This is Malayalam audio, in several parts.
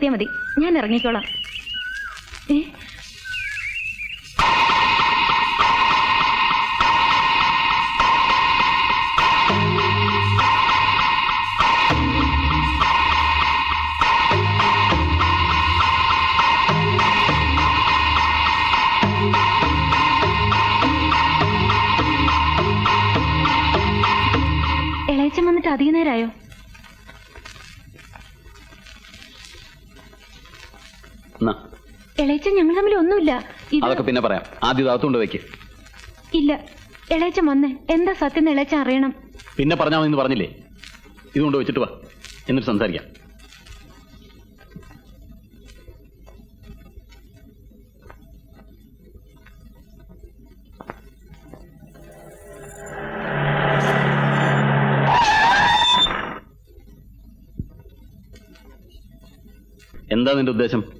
നിർത്തിയാൽ മതി. ഞാൻ ഇറങ്ങിക്കോളാം. ഏ? എന്നാ ഇളയച്ചൻ ഞങ്ങൾ തമ്മിൽ ഒന്നുമില്ല. അതൊക്കെ പിന്നെ പറയാം. ആദ്യം അകത്തുകൊണ്ട് വെക്ക്. ഇല്ല. എളേച്ച വന്നേ എന്താ സത്യം എന്ന് അറിയണം. പിന്നെ പറഞ്ഞാൽ മതി പറഞ്ഞില്ലേ? ഇതുകൊണ്ട് വെച്ചിട്ട് വാ. എന്നിട്ട് സംസാരിക്കാം. എന്താ നിന്റെ ഉദ്ദേശം?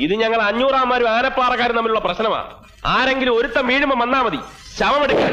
ഇത് ഞങ്ങൾ അഞ്ഞൂറാമാരും ആനപ്പാറക്കാരും തമ്മിലുള്ള പ്രശ്നമാണ് ആരെങ്കിലും ഒരുത്തം വീഴുമ്പോ വന്നാ മതി. ശവമെടുക്കാൻ.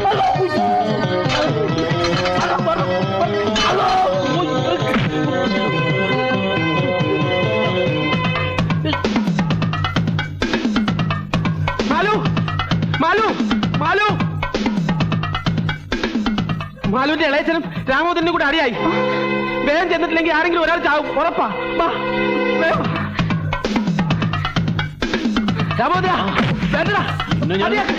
രാമോദരനും കൂടെ അടിയായി. വേഗം ചെന്നിട്ടില്ലെങ്കിൽ ആരെങ്കിലും ഒരാൾ ചാവും. ഉറപ്പാ. വാ, വേഗം. രാമോദര വേണ്ടടാ. അടിയാക്ക്.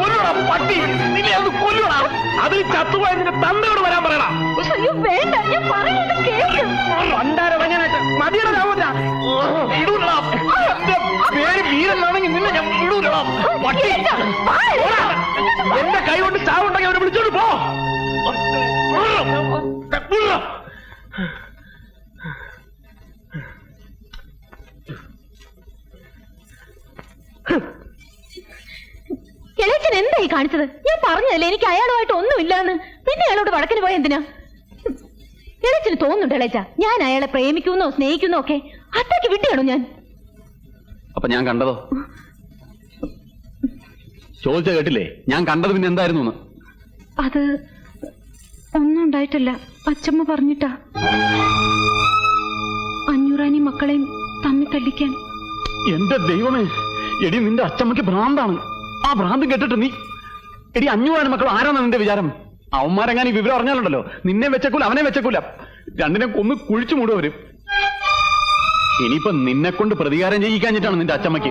കൊല്ലുടാ, പട്ടി നിന്നെ ഒന്ന് കൊല്ലുടാ അതിൽ ചത്തുപോയതിന്റെ തന്തയോട് വരാൻ പറയടാ. അയ്യോ വേണ്ട. ഞാൻ പറയുന്നത് കേൾക്ക്. മതിയുടെ എന്റെ പേര് വീരനാണെങ്കിൽ നിന്നെ ഞാൻ വിടൂലടാ പട്ടി ഓടാ. എന്റെ കൈ കൊണ്ട് ചാവുണ്ടെങ്കിൽ അവരെ വിളിച്ചോണ്ട് പോ. വിടടാ. ഇളയച്ചൻ എന്തായി കാണിച്ചത്? ഞാൻ പറഞ്ഞതല്ലേ എനിക്ക് അയാളുമായിട്ട് ഒന്നുമില്ലാന്ന്? പിന്നെ അയാളോട് വടക്കിന് പോയ എന്തിനാ? ഇളയച്ചന് തോന്നുന്നുണ്ട് ഇളച്ച ഞാൻ അയാളെ പ്രേമിക്കുന്നോ സ്നേഹിക്കുന്നോ ഒക്കെ. അത്രയ്ക്ക് വിട്ടിയാണോ ഞാൻ? അപ്പൊ ഞാൻ കണ്ടതോ? ചോദിച്ച കേട്ടില്ലേ? ഞാൻ കണ്ടത് പിന്നെ എന്തായിരുന്നു അത് ഒന്നും ഉണ്ടായിട്ടില്ല. അച്ചമ്മ പറഞ്ഞിട്ടാ. അഞ്ഞൂറാനി മക്കളെയും തമ്മി തല്ലിക്കാൻ. എന്റെ ദൈവമേ എടി നിന്റെ അച്ചമ്മയ്ക്ക് ഭ്രാന്താണ്. ആ ഭ്രാന്ത് കേട്ടിട്ട് നീ എടി അഞ്ഞൂറാനി മക്കൾ ആരാണ് നിന്റെ വിചാരം? അവന്മാരെങ്ങാനും ഈ വിവരം അറിഞ്ഞാലുണ്ടല്ലോ. നിന്നെ വെച്ചക്കൂല അവനെ വെച്ചക്കൂല. രണ്ടിനെ കൊന്ന് കുഴിച്ചു മൂടും അവർ. ഇനിയിപ്പൊ നിന്നെ കൊണ്ട് പ്രതികാരം ചെയ്യിക്കാഞ്ഞിട്ടാണ് നിന്റെ അച്ചമ്മയ്ക്ക്.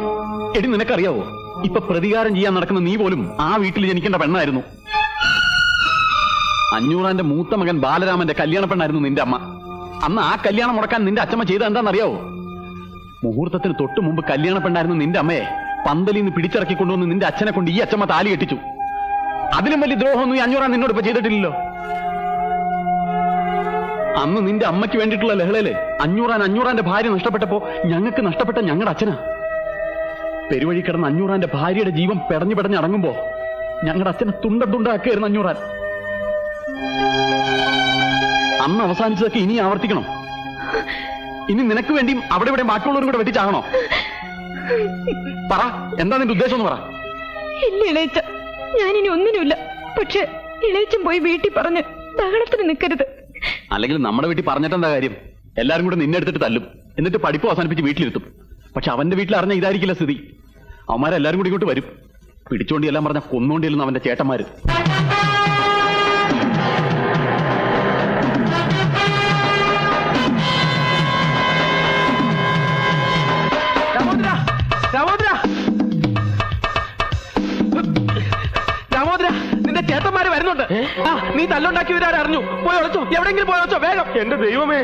എടി നിനക്കറിയാവോ? ഇപ്പൊ പ്രതികാരം ചെയ്യാൻ നടക്കുന്ന നീ പോലും ആ വീട്ടിൽ ജനിക്കേണ്ട പെണ്ണായിരുന്നു. അഞ്ഞൂറാന്റെ മൂത്ത മകൻ ബാലരാമന്റെ കല്യാണ പെണ്ണായിരുന്നു നിന്റെ അമ്മ. അന്ന് ആ കല്യാണം മുടക്കാൻ നിന്റെ അച്ചമ്മ ചെയ്ത എന്താണെന്നറിയാവോ? മുഹൂർത്തത്തിന് തൊട്ടു മുമ്പ് കല്യാണ പെണ്ണായിരുന്നു നിന്റെ അമ്മയെ പന്തലിൽ നിന്ന് പിടിച്ചിറക്കി കൊണ്ടുവന്ന് നിന്റെ അച്ഛനെ കൊണ്ട് ഈ അച്ഛമ്മ താലി കെട്ടിച്ചു. അതിലും വലിയ ദ്രോഹമൊന്നും ഈ അഞ്ഞൂറാൻ നിന്നോട് ഇപ്പൊ ചെയ്തിട്ടില്ലല്ലോ. അന്ന് നിന്റെ അമ്മയ്ക്ക് വേണ്ടിയിട്ടുള്ള ലഹളയിലെ അഞ്ഞൂറാൻ അഞ്ഞൂറാന്റെ ഭാര്യ നഷ്ടപ്പെട്ടപ്പോ ഞങ്ങൾക്ക് നഷ്ടപ്പെട്ട ഞങ്ങളുടെ അച്ഛനാ. പെരുവഴി കിടന്ന അഞ്ഞൂറാന്റെ ഭാര്യയുടെ ജീവൻ പെടഞ്ഞു പെടഞ്ഞ് അടങ്ങുമ്പോ ഞങ്ങളുടെ അച്ഛനെ തുണ്ട തുണ്ടാക്കുകയായിരുന്നു അഞ്ഞൂറാൻ. അന്ന് അവസാനിച്ചതൊക്കെ ഇനി ആവർത്തിക്കണം. ഇനി നിനക്ക് വേണ്ടിയും അവിടെ ഇവിടെ ബാക്കിയുള്ളവരും കൂടെ വെട്ടിച്ചാകണോ? പറ എന്താ നിന്റെ ഉദ്ദേശം എന്ന് പറ. ഇല്ല ഇളയച്ച ഞാനിനി ഒന്നിനുമില്ല. പക്ഷെ ഇളയച്ചും പോയി വീട്ടിൽ പറഞ്ഞ് ബഹളത്തിന് നിൽക്കരുത് അല്ലെങ്കിൽ നമ്മുടെ വീട്ടിൽ പറഞ്ഞിട്ടെന്താ കാര്യം? എല്ലാരും കൂടെ നിന്നെ എടുത്തിട്ട് തല്ലും. എന്നിട്ട് പഠിപ്പ് അവസാനിപ്പിച്ച് വീട്ടിലിരുത്തും. പക്ഷെ അവന്റെ വീട്ടിൽ അറിഞ്ഞ ഇതായിരിക്കില്ല സ്ഥിതി. അവന്മാരെല്ലാരും കൂടി ഇങ്ങോട്ട് വരും. പിടിച്ചോണ്ടി എല്ലാം പറഞ്ഞ കൊന്നുകൊണ്ടിരുന്നു അവന്റെ ചേട്ടന്മാര്. ചേട്ടന്മാര് വരുന്നുണ്ട്. ആ നീ തല്ലുണ്ടാക്കി വരാൻ അറിഞ്ഞു. പോയി ഒളിച്ചോ. എവിടെങ്കിലും പോയി ഒളിച്ചോ വേഗം. എന്റെ ദൈവമേ.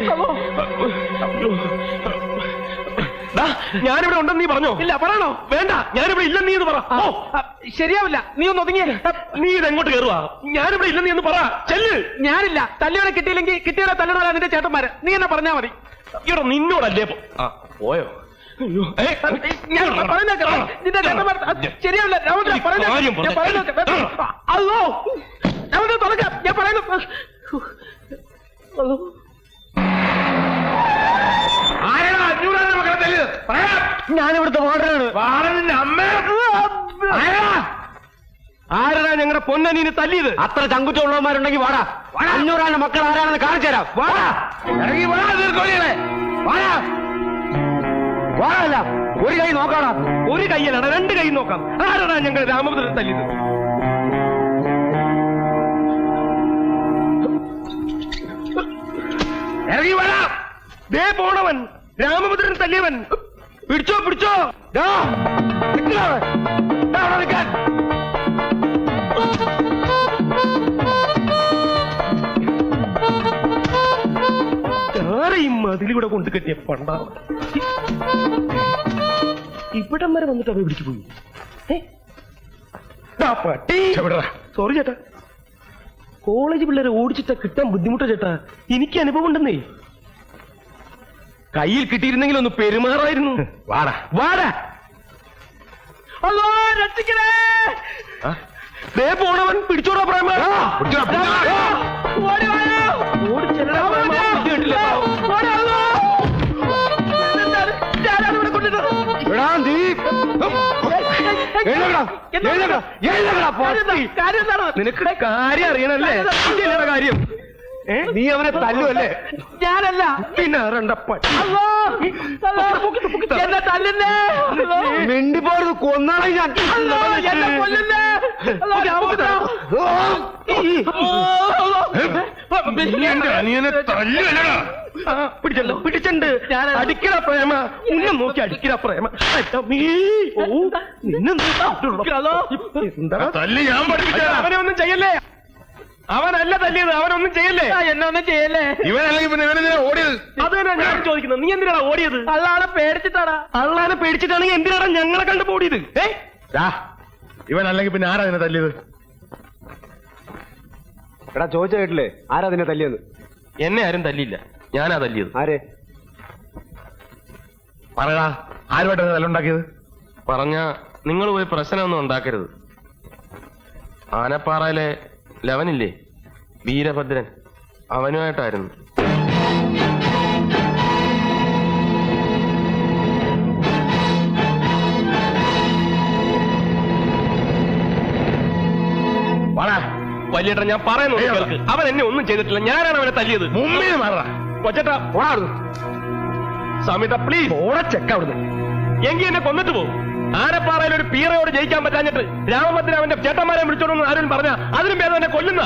ഞാനിവിടെ ഉണ്ടെന്ന് നീ പറഞ്ഞോ? ഇല്ല പറയണോ? വേണ്ട ഞാനിവിടെ ഇല്ലെന്ന് നീ എന്ന് പറ. ഓ ശരിയാവില്ല. നീ ഒന്ന് ഒതുങ്ങിയ. നീ ഇത് എങ്ങോട്ട് കയറുവാ ഞാനിവിടെ ഇല്ലെന്ന് നീ എന്ന് പറ. ചെല്ല്. ഞാനില്ല. തല്ലിയോടെ കിട്ടിയില്ലെങ്കിൽ കിട്ടിയോടെ തല്ലണോടാ നിന്റെ ചേട്ടന്മാര്. നീ എന്നെ പറഞ്ഞാ മതി. ഇവിടെ നിന്നോടല്ലേ പോയോ? പറയുന്ന കേട്ടോ. അല്ലോ രാമോദ്ര തുറക്കാം. ഞാൻ പറയുന്നു. അഞ്ഞൂറാണ് ഞാനിവിടുത്തെ വാർഡനാണ്. വാർഡനിന്റെ അമ്മ. ആരാ ഞങ്ങളുടെ പൊന്നനീനെ തല്ലിയത്? അത്ര ചങ്കുറ്റുള്ളവന്മാരുണ്ടെങ്കിൽ വാടാ. അഞ്ഞൂറാന്റെ മക്കൾ ആരാണെന്ന് കാണിച്ചു തരാം. വാടാ. ഇറങ്ങി വാടാ തീർക്കോളികളെ വാടാ. വാടല്ല ഒരു കൈ നോക്കാടാ. ഒരു കൈയല്ല രണ്ട് കൈ നോക്കാം. ആരാണ് ഞങ്ങൾ രാമഭദ്രൻ തല്ലിയത്? ഇറങ്ങി വാടാ ദേ പോണവൻ രാമപുരൻ തല്ലിയവൻ. പിടിച്ചോ പിടിച്ചോ. ദാ, നിക്കടാ ആരെയും മതിലൂടെ കൊണ്ട് കെട്ടിയ പണ്ട ഇവിടം വരെ വന്നിട്ട് അവ പിടിച്ചു പോയി. സോറി ചേട്ടാ. കോളേജ് പിള്ളേരെ ഓടിച്ചിട്ടാ കിട്ടാൻ ബുദ്ധിമുട്ടാ ചേട്ടാ. എനിക്ക് അനുഭവം ഉണ്ടെന്നേ. കയ്യിൽ കിട്ടിയിരുന്നെങ്കിൽ ഒന്ന് പെരുമാറായിരുന്നു. വാടാ. വാടാ. അല്ലോ രക്ഷിക്കണേ. ദേ പോണവൻ പിടിച്ചോടാ പ്രേമ. ഓടി വായോ. നിനക്ക് കാര്യം അറിയണല്ലേ? കാര്യം? നീ അവനെ തല്ലുവല്ലേ? ഞാനല്ല. പിന്നെ എന്നെ തല്ലുന്നേ. കൊന്നാളെ ഞാൻ. എന്നെ കൊല്ലുന്നേ. എന്റെ അനിയനെ തല്ലുവല്ലടാ. പിടിച്ചല്ലോ പിടിച്ചല്ലോ ഞാൻ അടിക്കട പ്രേമ. ഉന്നെ നോക്കി അടിക്കട പ്രേമ. നിന്നെ തല്ല് ഞാൻ അവനെ ഒന്നും ചെയ്യല്ലേ? അവനല്ല തല്ലിയത് അവനൊന്നും ചെയ്യല്ലേ? എന്നൊന്നും ചെയ്യല്ലേ? ഇവനല്ലെങ്കിൽ പിന്നെ ഇവനെന്തിനാ ഓടിയത്? അത് തന്നെ ഞാൻ ചോദിക്കുന്നത്? നീ എന്തിനാണ് ഓടിയത്? അള്ളാളെ പേടിച്ചിട്ടാടാ. അള്ളാനെ പേടിച്ചിട്ടാണെങ്കിൽ എന്തിനാടാ ഞങ്ങളെ കണ്ടു ഓടിയത്? ഏ? അല്ലെങ്കിൽ പിന്നെ ആരാ നിന്നെ തല്ലിയത്? എടാ ചോദിച്ച കേട്ടില്ലേ? ആരാ നിന്നെ തല്ലിയത്? എന്നെ ആരും തല്ലിയില്ല. ഞാനാ തല്ലിയത്. ആരെ? പറയടാ ആരുമായിട്ടാണ് തല്ലുണ്ടാക്കിയത്? പറഞ്ഞ നിങ്ങൾ പോയി പ്രശ്നമൊന്നും ഉണ്ടാക്കരുത്. ആനപ്പാറയിലെ ലവനില്ലേ? വീരഭദ്രൻ. അവനുമായിട്ടായിരുന്നു. വലിയേട്ടൻ ഞാൻ പറയുന്നു. അവൻ എന്നെ ഒന്നും ചെയ്തിട്ടില്ല. ഞാനാണ് അവനെ തല്ലിയത്. മുമ്പിൽ മാറാ കൊച്ചേട്ടാ സമീത പ്ലീസ് ഓടച്ചെക്ക അവിടുന്ന്. എങ്കി എന്നെ കൊന്നിട്ട് പോകും. ആനപ്പാറയിൽ ഒരു പീറയോട് ജയിക്കാൻ പറ്റാഞ്ഞിട്ട് രാമഭദ്രൻ അവന്റെ ചേട്ടന്മാരെ വിളിച്ചോണ്ടെന്ന് ആരും പറഞ്ഞ? അതിനും ഭേദം എന്നെ കൊല്ലുന്ന?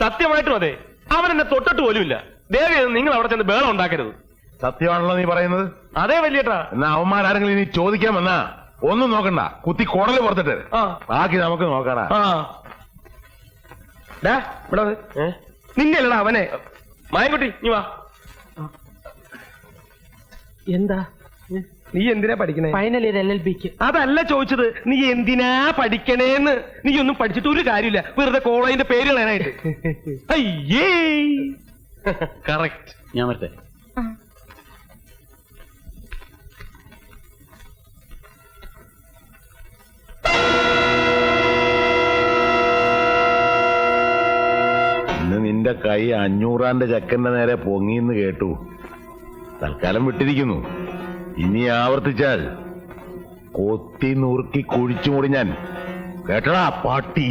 സത്യമായിട്ടും അതെ. അവൻ എന്നെ തൊട്ടിട്ട് പോലുമില്ല. ദേവി നിങ്ങൾ അവിടെ ചെന്ന് ബേളം ഉണ്ടാക്കരുത്. സത്യമാണല്ലോ നീ പറയുന്നത്. അതേ വലിയട്ടാ. എന്നാ അവന്മാരാരെങ്കിലും ഇനി ചോദിക്കാൻ വന്നാ ഒന്നും നോക്കണ്ട. കുത്തി കുടൽ പുറത്തിട്ട്. ബാക്കി നമുക്ക് നോക്കടാ. നിന്നെയല്ലടാ അവനെ. മായൻകുട്ടി നീ വാ. എന്താ? നീ എന്തിനാ പഠിക്കണേ? ഫൈനൽ ഇയർ എൽ എൽ ബിക്ക് അതല്ല ചോദിച്ചത് നീ എന്തിനാ പഠിക്കണേന്ന്? നീ ഒന്നും പഠിച്ചിട്ട് ഒരു കാര്യമില്ല. വെറുതെ കോളേജിന്റെ പേര് കളയാനായിട്ട്. അയ്യേ! കറക്റ്റ് ഞാൻ വരട്ടെ. ഇന്ന് നിന്റെ കൈ അഞ്ഞൂറാന്റെ ചക്കന്റെ നേരെ പൊങ്ങിന്ന് കേട്ടു. തൽക്കാലം വിട്ടിരിക്കുന്നു. ഇനി ആവർത്തിച്ചാൽ കൊത്തി നുറുക്കി കുഴിച്ചു മുടി ഞാൻ. കേട്ടടാ പാട്ടി.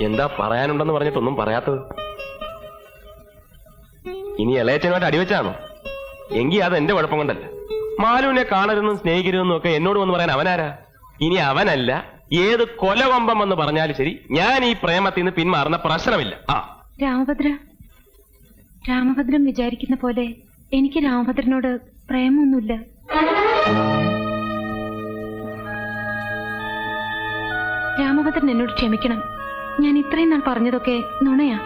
എന്താ പറയാനുണ്ടെന്ന് പറഞ്ഞിട്ടൊന്നും പറയാത്തത്? ഇനി ഇളയച്ചനുമായിട്ട് അടിവെച്ചാണോ എങ്കി അത് എന്റെ കുഴപ്പം കൊണ്ടല്ല. മാലുവിനെ കാണരുതെന്നും സ്നേഹിക്കരുതെന്നും ഒക്കെ എന്നോട് വന്ന് പറയാൻ അവനാരാ? ഇനി അവനല്ല. ഏത് കൊലവമ്പം എന്ന് പറഞ്ഞാലും ശരി ഞാൻ ഈ പ്രേമത്തിൽ നിന്ന് പിന്മാറുന്ന പ്രശ്നമില്ല. ആ. രാമഭദ്ര രാമഭദ്രൻ വിചാരിക്കുന്ന പോലെ എനിക്ക് രാമഭദ്രനോട് പ്രേമൊന്നുമില്ല. രാമഭദ്രൻ എന്നോട് ക്ഷമിക്കണം. ഞാൻ ഇത്രയും നാൾ പറഞ്ഞതൊക്കെ നുണയാ.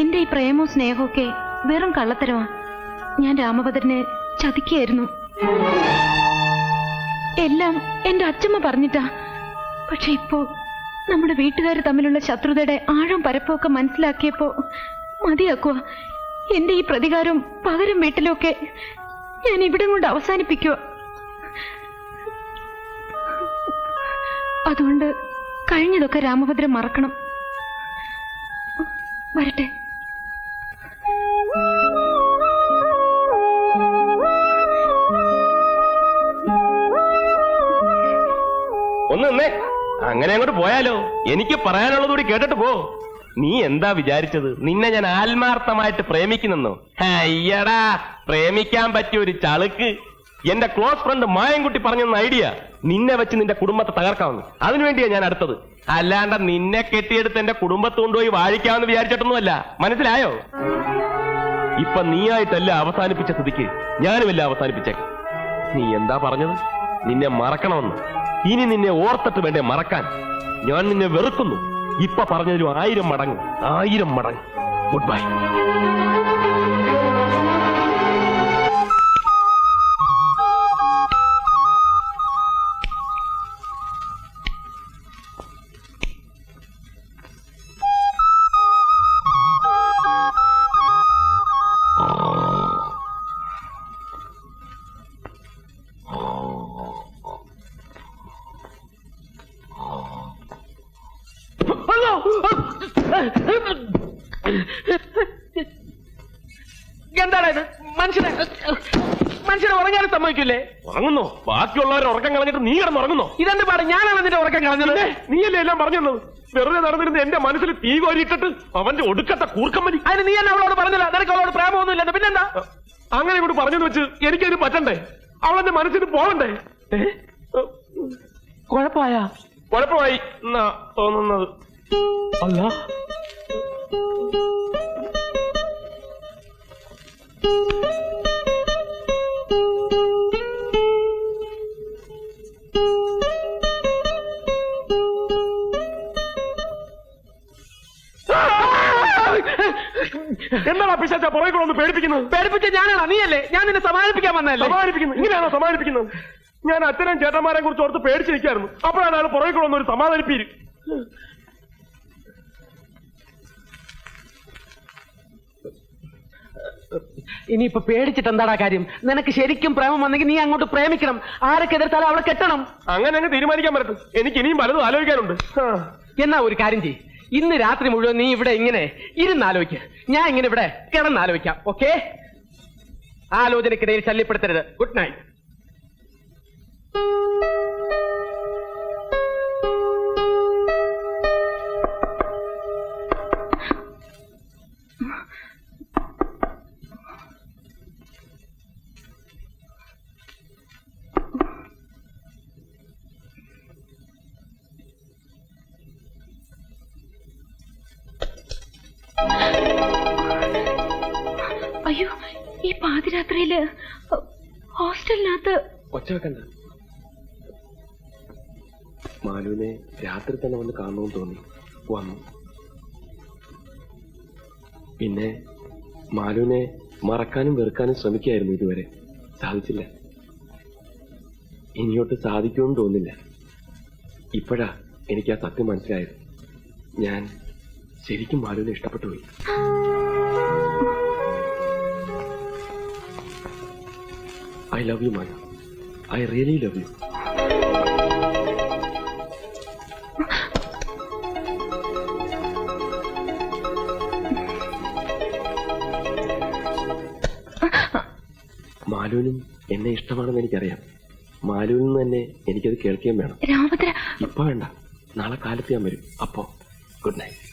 എന്റെ ഈ പ്രേമവും സ്നേഹമൊക്കെ വെറും കള്ളത്തരമാ. ഞാൻ രാമഭദ്രനെ ചതിക്കായിരുന്നു എല്ലാം എന്റെ അച്ഛമ്മ പറഞ്ഞിട്ടാ. പക്ഷെ ഇപ്പോ നമ്മുടെ വീട്ടുകാർ തമ്മിലുള്ള ശത്രുതയുടെ ആഴം പരപ്പൊക്കെ മനസ്സിലാക്കിയപ്പോ മതിയാക്കുക എന്റെ ഈ പ്രതികാരം പകരം വീട്ടിലൊക്കെ ഞാൻ ഇവിടെ കൊണ്ട് അവസാനിപ്പിക്കുക അതുകൊണ്ട് കഴിഞ്ഞതൊക്കെ രാമഭദ്രൻ മറക്കണം. വരട്ടെ. ഒന്ന് നിന്നേ. അങ്ങനെ അങ്ങോട്ട് പോയാലോ? എനിക്ക് പറയാനുള്ളത് കൂടി കേട്ടിട്ട് പോ. നീ എന്താ വിചാരിച്ചത്? നിന്നെ ഞാൻ ആത്മാർത്ഥമായിട്ട് പ്രേമിക്കുന്നെന്നോ? അയ്യടാ പ്രേമിക്കാൻ പറ്റിയ ഒരു ചളുക്ക്. എന്റെ ക്ലോസ് ഫ്രണ്ട് മായൻകുട്ടി പറഞ്ഞെന്ന ഐഡിയ നിന്നെ വെച്ച് നിന്റെ കുടുംബത്തെ തകർക്കാമെന്ന് അതിനുവേണ്ടിയാ ഞാൻ അടുത്തത്. അല്ലാണ്ട് നിന്നെ കെട്ടിയെടുത്ത് എന്റെ കുടുംബത്തെ കൊണ്ടുപോയി വാഴിക്കാമെന്ന് വിചാരിച്ചിട്ടൊന്നുമല്ല. മനസ്സിലായോ? ഇപ്പൊ നീയായിട്ടല്ല അവസാനിപ്പിച്ച സ്ഥിതിക്ക് ഞാനുമല്ല അവസാനിപ്പിച്ചേക്കാം. നീ എന്താ പറഞ്ഞത്? നിന്നെ മറക്കണമെന്ന്. ഇനി നിന്നെ ഓർത്തിട്ട് വേണ്ടേ മറക്കാൻ. ഞാൻ നിന്നെ വെറുക്കുന്നു. ഇപ്പൊ പറഞ്ഞതിലും ആയിരം മടങ്ങ് ആയിരം മടങ്ങ്. ഗുഡ് ബൈ ഉറങ്ങാനും സമ്മതിക്കില്ലേ ഉറങ്ങുന്നോ? ബാക്കിയുള്ളവരെ ഉറക്കം കളഞ്ഞിട്ട് നീ കിടന്ന് ഉറങ്ങുന്നോ? ഇതെന്ത് പാട്? ഞാനാണ് നിന്റെ ഉറക്കം കളഞ്ഞത്. നീയല്ലേ എല്ലാം പറഞ്ഞു തന്നത് വെറുതെ നടന്നിരുന്ന എന്റെ മനസ്സിൽ തീ കോരിയിട്ടിട്ട് അവന്റെ ഒടുക്കത്തെ കൂർക്കമ്മലി അതിന് നീ എന്നെ അവളോട് പറഞ്ഞില്ല. നിനക്ക് അവളോട് പ്രേമമൊന്നുമില്ലെന്ന് പിന്നെന്താ? അങ്ങനെ ഇങ്ങോട്ട് പറഞ്ഞെന്ന് വെച്ച് എനിക്കതിന് പറ്റണ്ടേ? അവളെന്റെ മനസ്സിന് പോകണ്ടേ? കുഴപ്പമായ? കുഴപ്പമായി എന്നാ തോന്നുന്നത്. അല്ല. എന്താണ് പേടിപ്പിക്കുന്നത്? പേടിപ്പിച്ച ഞാനാണ്? നീയല്ലേ? ഞാൻ നിന്നെ സമാധാനിപ്പിക്കാൻ വന്നതല്ലേ? സമാധാനിപ്പിക്കുന്നു. ഇങ്ങനെയാണോ സമാധാനിപ്പിക്കുന്നത്? ഞാൻ അച്ഛനും ചേട്ടന്മാരെ കുറിച്ച് ഓർത്ത് പേടിച്ചിരിക്കായിരുന്നു അപ്പോഴാണ് അയാൾ പുറകെ കൂടെ ഒരു സമാധാനിപ്പീര്. ഇനിയിപ്പൊ പേടിച്ചിട്ട് എന്താടാ കാര്യം? നിനക്ക് ശരിക്കും പ്രേമം വന്നെങ്കിൽ നീ അങ്ങോട്ട് പ്രേമിക്കണം. ആരൊക്കെ എതിർത്താലും അവളെ കെട്ടണം. അങ്ങനെ അങ്ങ് തീരുമാനിക്കാൻ പറ്റും എനിക്ക് ഇനിയും പലതും ആലോചിക്കാനുണ്ട്. എന്നാ ഒരു കാര്യം ചെയ്യ്. ഇന്ന് രാത്രി മുഴുവൻ നീ ഇവിടെ ഇങ്ങനെ ഇരുന്നാലോചിക്ക ഞാൻ ഇങ്ങനെ ഇവിടെ കിടന്നാലോചിക്കാം ഓക്കെ? ആലോചനക്കിടയിൽ ശല്യപ്പെടുത്തരുത്. Good night. പാതിരാത്രിയിൽ ഹോസ്റ്റലിനകത്ത് ഒച്ച മാലുവിനെ രാത്രി തന്നെ വന്ന് കാണണമെന്ന് തോന്നി. വന്നു. പിന്നെ മാലുവിനെ മറക്കാനും വെറുക്കാനും ശ്രമിക്കായിരുന്നു ഇതുവരെ. സാധിച്ചില്ല. ഇനിയോട്ട് സാധിക്കുമെന്ന് തോന്നില്ല. ഇപ്പോഴാ എനിക്ക് ആ സത്യം മനസ്സിലായത്. ഞാൻ ശരിക്കും മാലുവിനെ ഇഷ്ടപ്പെട്ടു പോയി ഐ ലവ് യു മാന ഐ റിയലി ലവ് യു മാലുവിനും എന്നെ ഇഷ്ടമാണെന്ന് എനിക്കറിയാം. മാലുവിൽ നിന്ന് തന്നെ എനിക്കത് കേൾക്കുകയും വേണം. രാമഭദ്ര ഇപ്പൊ വേണ്ട. നാളെ കാലത്ത് ഞാൻ വരും. അപ്പോ ഗുഡ് നൈറ്റ്